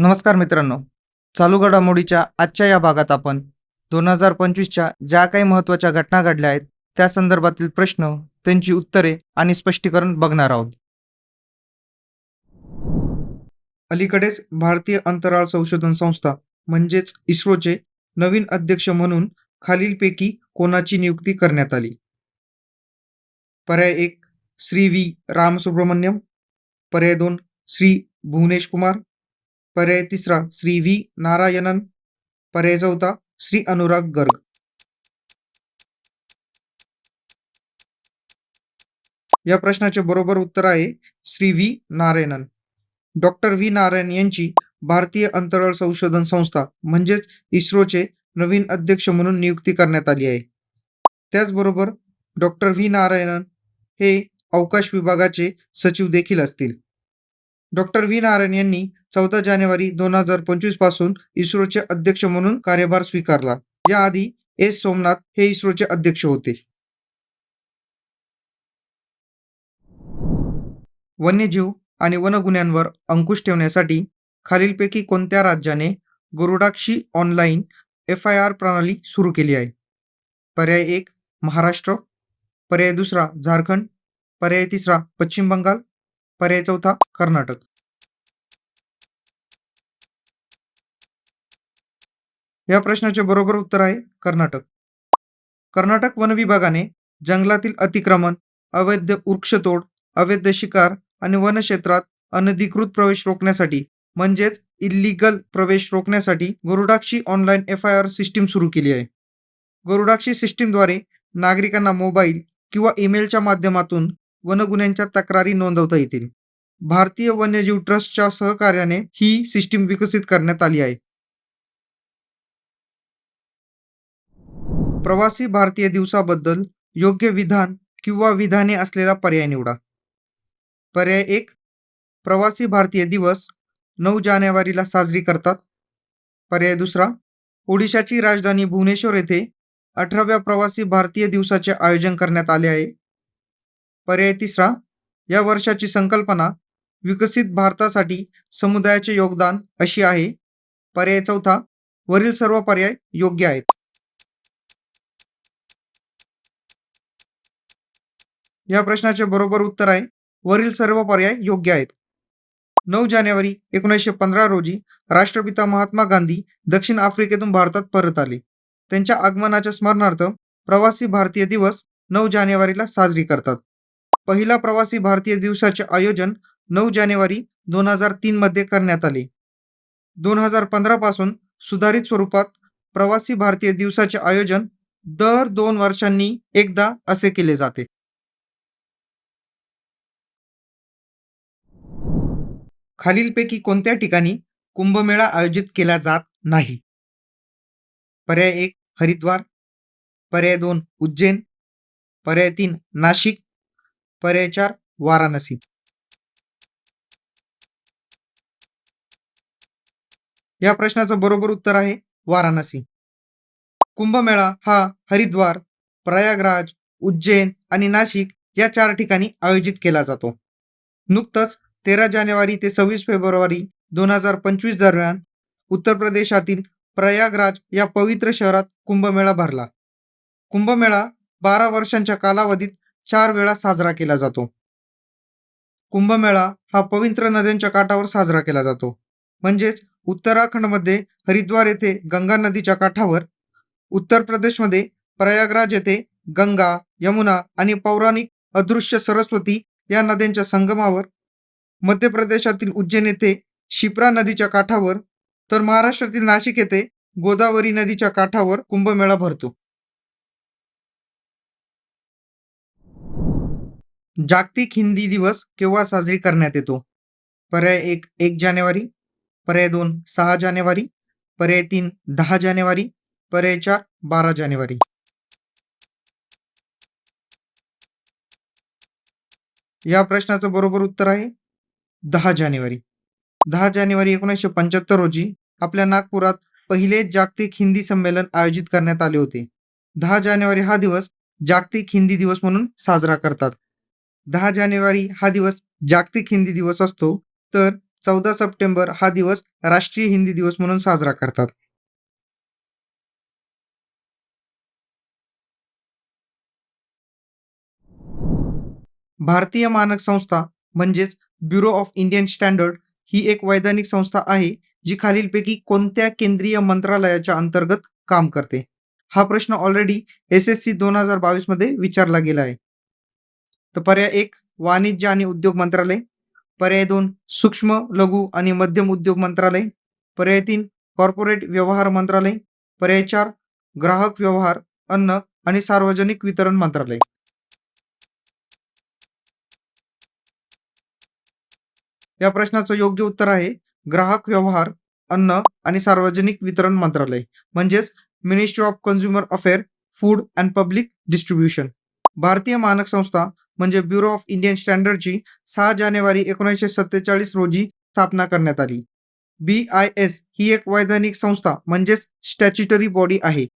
नमस्कार मित्रांनो. चालू घडामोडीच्या आजच्या या भागात आपण दोन हजार पंचवीसच्या ज्या काही महत्त्वाच्या घटना घडल्या आहेत त्या संदर्भातील प्रश्न त्यांची उत्तरे आणि स्पष्टीकरण बघणार आहोत. अलीकडेच भारतीय अंतराळ संशोधन संस्था म्हणजेच इस्रोचे नवीन अध्यक्ष म्हणून खालीलपैकी कोणाची नियुक्ती करण्यात आली? पर्याय एक श्री व्ही. रामसुब्रमण्यम. पर्याय दोन श्री. भुवनेश कुमार. पर्याय तिसरा श्री व्ही. नारायणन पर्याय चौथा श्री अनुराग गर्ग. या प्रश्नाचे बरोबर उत्तर आहे Shri V. Narayanan. Doctor V. Narayan यांची भारतीय अंतराळ संशोधन संस्था म्हणजेच इस्रोचे नवीन अध्यक्ष म्हणून नियुक्ती करण्यात आली आहे. त्याचबरोबर डॉक्टर व्ही. नारायणन हे अवकाश विभागाचे सचिव देखील असतील. Doctor V. नारायण यांनी चौदा जानेवारी दोन हजार पंचवीसपासून इस्रोचे अध्यक्ष म्हणून कार्यभार स्वीकारला. याआधी एस. सोमनाथ हे इस्रोचे अध्यक्ष होते. वन्यजीव आणि वनगुन्ह्यांवर अंकुश ठेवण्यासाठी खालीलपैकी कोणत्या राज्याने Garudakshi online F I R प्रणाली सुरू केली आहे? पर्याय एक महाराष्ट्र. पर्याय दुसरा झारखंड. पर्याय तिसरा पश्चिम बंगाल. पर्याय चौथा कर्नाटक. या प्रश्नाचे बरोबर उत्तर आहे कर्नाटक. कर्नाटक वन विभागाने जंगलातील अतिक्रमण अवैध वृक्षतोड अवैध शिकार आणि वनक्षेत्रात अनधिकृत प्रवेश रोखण्यासाठी म्हणजेच इल्लीगल प्रवेश रोखण्यासाठी Garudakshi online F I R system सुरू केली आहे. गरुडाक्षी सिस्टीमद्वारे नागरिकांना मोबाईल किंवा ईमेलच्या माध्यमातून वनगुन्ह्यांच्या तक्रारी नोंदवता येतील. भारतीय वन्यजीव ट्रस्टच्या सहकार्याने ही सिस्टीम विकसित करण्यात आली आहे. प्रवासी भारतीय दिवसाबद्दल योग्य विधान किंवा विधाने असलेला पर्याय निवडा. पर्याय एक प्रवासी भारतीय दिवस नऊ जानेवारीला साजरी करतात. पर्याय दुसरा ओडिशाची राजधानी भुवनेश्वर येथे अठराव्या प्रवासी भारतीय दिवसाचे आयोजन करण्यात आले आहे. पर्याय तिसरा या वर्षाची संकल्पना विकसित भारतासाठी समुदायाचे योगदान अशी आहे. पर्याय चौथा वरील सर्व पर्याय योग्य आहेत. या प्रश्नाचे बरोबर उत्तर आहे. वरील सर्व पर्याय योग्य आहेत. नऊ जानेवारी एकोणीसशे पंधरा रोजी राष्ट्रपिता महात्मा गांधी दक्षिण आफ्रिकेतून भारतात परत आले. त्यांच्या आगमनाच्या स्मरणार्थ प्रवासी भारतीय दिवस नऊ जानेवारीला साजरी करतात. पहिला प्रवासी भारतीय दिवसाचे आयोजन नऊ जानेवारी दोन हजार तीन मध्ये करण्यात आले. दोन हजार पंधरा पासून सुधारित स्वरूपात प्रवासी भारतीय दिवसाचे आयोजन दर दोन वर्षांनी एकदा असे केले जाते. खालीलपैकी कोणत्या ठिकाणी कुंभमेळा आयोजित केला जात नाही? पर्याय एक हरिद्वार. पर्याय दोन उज्जैन. पर्याय तीन नाशिक. पर्याय चार वाराणसी. या प्रश्नाचं बरोबर उत्तर आहे वाराणसी. कुंभमेळा हा हरिद्वार प्रयागराज उज्जैन आणि नाशिक या चार ठिकाणी आयोजित केला जातो. नुकतंच तेरा जानेवारी ते सव्वीस फेब्रुवारी दोन हजार पंचवीस दरम्यान उत्तर प्रदेशातील प्रयागराज या पवित्र शहरात कुंभमेळा भरला. कुंभमेळा बारा वर्षांच्या कालावधीत चार वेळा साजरा केला जातो. कुंभमेळा हा पवित्र नद्यांच्या काठावर साजरा केला जातो. म्हणजेच उत्तराखंडमध्ये हरिद्वार येथे गंगा नदीच्या काठावर उत्तर प्रदेशमध्ये प्रयागराज येथे गंगा यमुना आणि पौराणिक अदृश्य सरस्वती या नद्यांच्या संगमावर मध्य प्रदेशातील उज्जैन येथे शिप्रा नदीच्या काठावर तर महाराष्ट्रातील नाशिक येथे गोदावरी नदीच्या काठावर कुंभमेळा भरतो. जागतिक हिंदी दिवस केव्हा साजरी करण्यात येतो? पर्याय एक एक जानेवारी पर्याय दोन सहा जानेवारी पर्याय तीन दहा जानेवारी पर्याय चार बारा जानेवारी. या प्रश्नाचं बरोबर उत्तर आहे. दहा जानेवारी. दहा जानेवारी एकोणीसशे पंच्याहत्तर रोजी आपल्या नागपुरात पहिले जागतिक हिंदी संमेलन आयोजित करण्यात आले होते. दहा जानेवारी हा दिवस जागतिक हिंदी दिवस म्हणून साजरा करतात. दहा जानेवारी हा दिवस जागतिक हिंदी दिवस असतो तर चौदा सप्टेंबर हा दिवस राष्ट्रीय हिंदी दिवस म्हणून साजरा करतात. भारतीय मानक संस्था म्हणजेच ब्युरो ऑफ इंडियन स्टँडर्ड ही एक वैधानिक संस्था आहे जी खालीलपैकी कोणत्या केंद्रीय मंत्रालयाच्या अंतर्गत काम करते? हा प्रश्न ऑलरेडी एस एस सी दोन हजार बावीसमध्ये विचारला गेला आहे. तर पर्याय एक वाणिज्य आणि उद्योग मंत्रालय. पर्याय दोन सूक्ष्म लघु आणि मध्यम उद्योग मंत्रालय. पर्याय तीन कॉर्पोरेट व्यवहार मंत्रालय. पर्याय चार ग्राहक व्यवहार अन्न आणि सार्वजनिक वितरण मंत्रालय. या प्रश्नाचं योग्य उत्तर आहे ग्राहक व्यवहार अन्न आणि सार्वजनिक वितरण मंत्रालय म्हणजेच ministry of consumer affair food and public distribution भारतीय मानक संस्था म्हणजे ब्युरो ऑफ इंडियन स्टँडर्डची सहा जानेवारी एकोणीसशे सत्तेचाळीस रोजी स्थापना करण्यात आली. बी आय एस ही एक वैधानिक संस्था म्हणजेच स्टॅच्युटरी बॉडी आहे.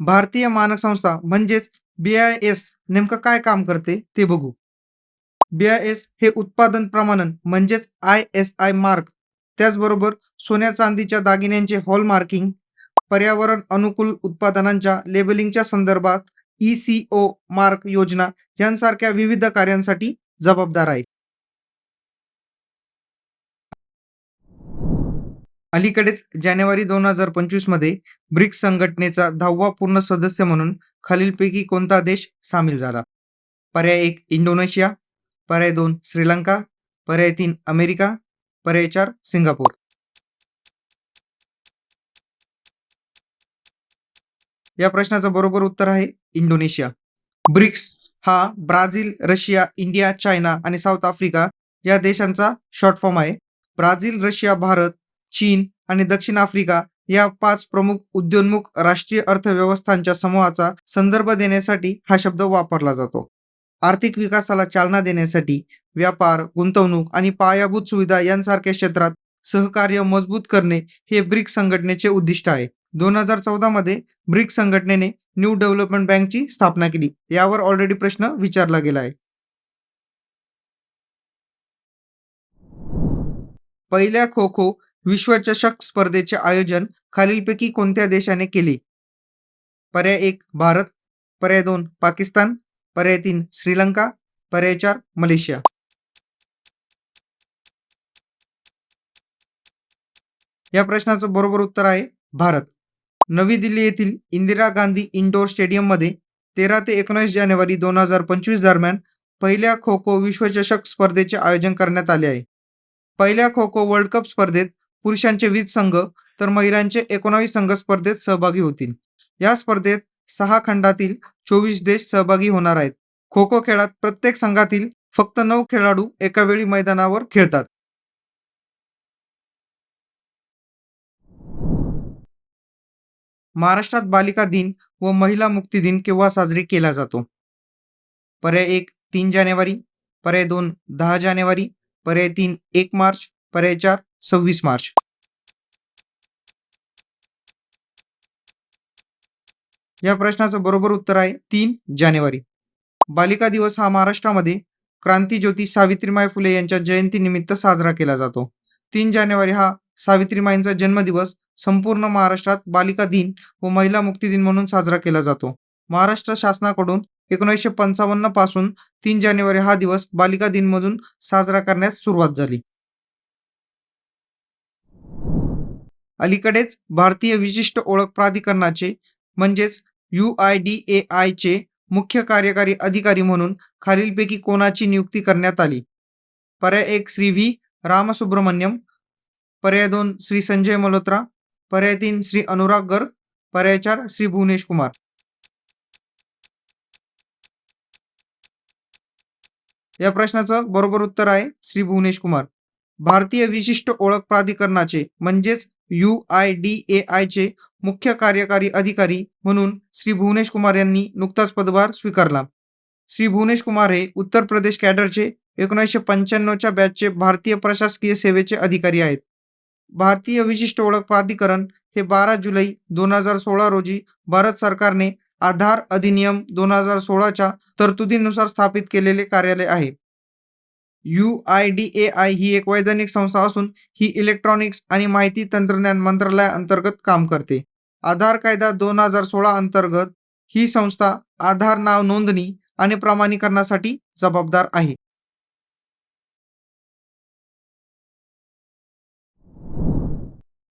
भारतीय मानक संस्था म्हणजेच बी आय एस नेमकं काय काम करते ते बघू. बी हे उत्पादन प्रमाणन म्हणजेच आय एस आय मार्क. त्याचबरोबर सोन्या चांदीच्या दागिन्यांचे हॉलमार्किंग पर्यावरण अनुकूल उत्पादनांच्या लेबलिंगच्या संदर्भात ई सी ओ मार्क योजना यांसारख्या विविध कार्यांसाठी जबाबदार आहे अलीकडेच जानेवारी दोन हजार पंचवीसमध्ये ब्रिक्स संघटनेचा दहावा पूर्ण सदस्य म्हणून खालीलपैकी कोणता देश सामील झाला? पर्याय एक इंडोनेशिया. पर्याय दोन श्रीलंका पर्याय तीन अमेरिका पर्याय चार सिंगापूर. या प्रश्नाचं बरोबर उत्तर आहे इंडोनेशिया. ब्रिक्स हा ब्राझील रशिया इंडिया चायना आणि साऊथ आफ्रिका या देशांचा शॉर्ट फॉर्म आहे. ब्राझील रशिया भारत चीन आणि दक्षिण आफ्रिका या पाच प्रमुख उद्योन्मुख राष्ट्रीय अर्थव्यवस्थांच्या समूहाचा संदर्भ देण्यासाठी हा शब्द वापरला जातो. आर्थिक विकासाला चालना देण्यासाठी व्यापार गुंतवणूक आणि पायाभूत सुविधा यांसारख्या क्षेत्रात सहकार्य मजबूत करणे हे ब्रिक्स संघटनेचे उद्दिष्ट आहे. दोन हजार चौदा मध्ये ब्रिक्स संघटनेने न्यू डेव्हलपमेंट बँकची स्थापना केली. यावर ऑलरेडी प्रश्न विचारला गेला आहे. पहिल्या खो खो विश्वचषक स्पर्धेचे आयोजन खालीलपैकी कोणत्या देशाने केले? पर्याय एक भारत. पर्याय दोन पाकिस्तान. पर्याय तीन श्रीलंका पर्याय चार मलेशिया. या प्रश्नाचं बरोबर उत्तर आहे भारत. नवी दिल्ली येथील इंदिरा गांधी इंडोर स्टेडियममध्ये तेरा ते एकोणीस जानेवारी दोन हजार पंचवीस दरम्यान पहिल्या खो खो विश्वचषक स्पर्धेचे आयोजन करण्यात आले आहे. पहिल्या खो खो वर्ल्ड कप स्पर्धेत पुरुषांचे वीस संघ तर महिलांचे एकोणावीस संघ स्पर्धेत सहभागी होतील. या स्पर्धेत सहा खंडातील चोवीस देश सहभागी होणार आहेत. खो खो खेळात प्रत्येक संघातील फक्त नऊ खेळाडू एका वेळी मैदानावर खेळतात. महाराष्ट्रात बालिका दिन व महिला मुक्ती दिन केव्हा साजरी केला जातो? पर्याय एक तीन जानेवारी पर्याय दोन दहा जानेवारी पर्याय तीन एक मार्च पर्याय चार सव्वीस मार्च. या प्रश्नाचं बरोबर उत्तर आहे तीन जानेवारी. बालिका दिवस हा महाराष्ट्रामध्ये क्रांतीज्योती सावित्रीमाई फुले यांच्या जयंतीनिमित्त साजरा केला जातो. तीन जानेवारी हा सावित्रीमाईंचा जन्मदिवस संपूर्ण महाराष्ट्रात बालिका दिन व महिला मुक्ती दिन म्हणून साजरा केला जातो. महाराष्ट्र शासनाकडून एकोणीसशे पंचावन्नपासून तीन जानेवारी हा दिवस बालिका दिन म्हणून साजरा करण्यास सुरुवात झाली. अलीकडेच भारतीय विशिष्ट ओळख प्राधिकरणाचे म्हणजेच यू आय डी ए आयचे मुख्य कार्यकारी अधिकारी म्हणून खालीलपैकी कोणाची नियुक्ती करण्यात आली? पर्याय एक श्री व्ही. रामसुब्रमण्यम. पर्याय दोन श्री संजय मल्होत्रा. पर्याय तीन श्री अनुराग गर्ग. पर्याय चार श्री भुवनेश कुमार. या प्रश्नाचं बरोबर उत्तर आहे श्री भुवनेश कुमार. भारतीय विशिष्ट ओळख प्राधिकरणाचे म्हणजेच यू आय डी ए आयचे मुख्य कार्यकारी अधिकारी म्हणून श्री भुवनेश कुमार यांनी नुकताच पदभार स्वीकारला. श्री भुवनेश कुमार हे उत्तर प्रदेश कॅडरचे एकोणीसशे पंच्याण्णवच्या बॅचचे भारतीय प्रशासकीय सेवेचे अधिकारी आहेत. भारतीय विशिष्ट ओळख प्राधिकरण हे बारा जुलै दोन हजार सोळा रोजी भारत सरकारने आधार अधिनियम दोन हजार सोळाच्या तरतुदीनुसार स्थापित केलेले कार्यालय आहे. U I D A I ही एक वैधानिक संस्था असून ही इलेक्ट्रॉनिक्स आणि माहिती तंत्रज्ञान मंत्रालयाअंतर्गत काम करते. आधार कायदा दोन हजार सोळा अंतर्गत ही संस्था आधार नाव नोंदणी आणि प्रमाणीकरणासाठी जबाबदार आहे.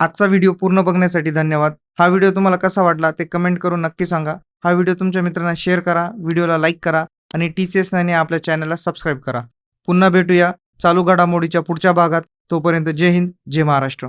आजचा व्हिडिओ पूर्ण बघण्यासाठी धन्यवाद. हा व्हिडिओ तुम्हाला कसा वाटला ते कमेंट करून नक्की सांगा. हा व्हिडिओ तुमच्या मित्रांना शेअर करा व्हिडिओला लाईक करा आणि टी सी एस आपल्या चॅनलला सबस्क्राईब करा. पुन्हा भेटूया चालू घडामोडीच्या पुढच्या भागात. तोपर्यंत जय हिंद जय महाराष्ट्र.